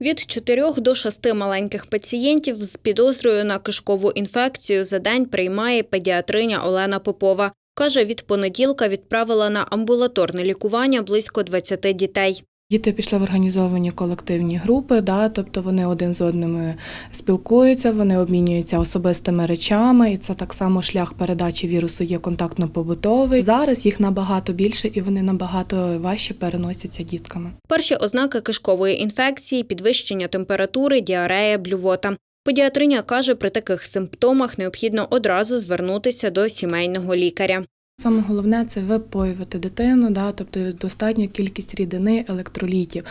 Від 4 до 6 маленьких пацієнтів з підозрою на кишкову інфекцію за день приймає педіатриня Олена Попова. Каже, від понеділка відправила на амбулаторне лікування близько 20 дітей. Діти пішли в організовані колективні групи, да, тобто вони один з одним спілкуються, вони обмінюються особистими речами, і це так само шлях передачі вірусу є контактно-побутовий. Зараз їх набагато більше і вони набагато важче переносяться дітками. Перші ознаки кишкової інфекції підвищення температури, діарея, блювота. Педіатриня каже, при таких симптомах необхідно одразу звернутися до сімейного лікаря. Саме головне це випоювати дитину, да, тобто достатня кількість рідини, електролітів.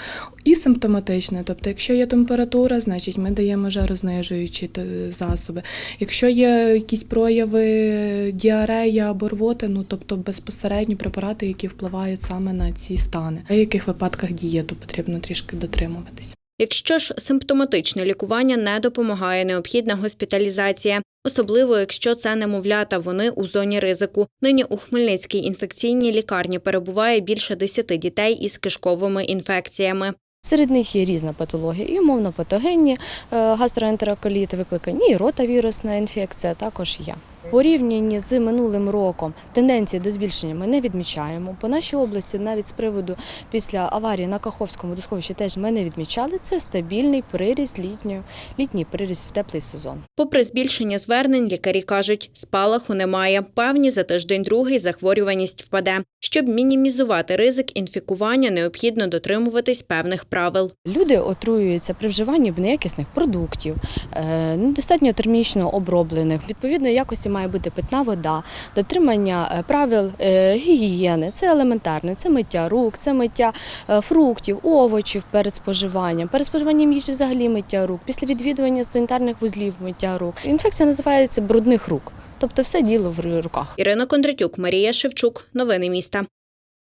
І симптоматичне, тобто, якщо є температура, значить ми даємо жарознижуючі е, засоби. Якщо є якісь прояви діареї або рвоти, ну тобто безпосередні препарати, які впливають саме на ці стани. В яких випадках дієту потрібно трішки дотримуватися. Якщо ж симптоматичне лікування не допомагає, необхідна госпіталізація, особливо якщо це немовлята, вони у зоні ризику. Нині у Хмельницькій інфекційній лікарні перебуває більше 10 дітей із кишковими інфекціями. Серед них є різна патологія, і умовно-патогенні е, гастроентероколіти, викликані і ротавірусна інфекція також є. Порівнянні з минулим роком тенденції до збільшення ми не відмічаємо. По нашій області, навіть з приводу після аварії на Каховському водосховищі, теж ми не відмічали. Це стабільний приріст літньої, літній приріст в теплий сезон. Попри збільшення звернень, лікарі кажуть, спалаху немає. Певні за тиждень другий захворюваність впаде. Щоб мінімізувати ризик інфікування, необхідно дотримуватись певних правил. Люди отруюються при вживанні неякісних продуктів, е, недостатньо термічно оброблених. Відповідної якості має бути питна вода, дотримання е, правил е, гігієни. Це елементарне, це миття рук, це миття е, фруктів, овочів перед споживанням, перед споживанням їжі взагалі миття рук, після відвідування санітарних вузлів миття рук. Інфекція називається брудних рук, тобто все діло в руках. Ірина Кондратюк, Марія Шевчук. Новини міста.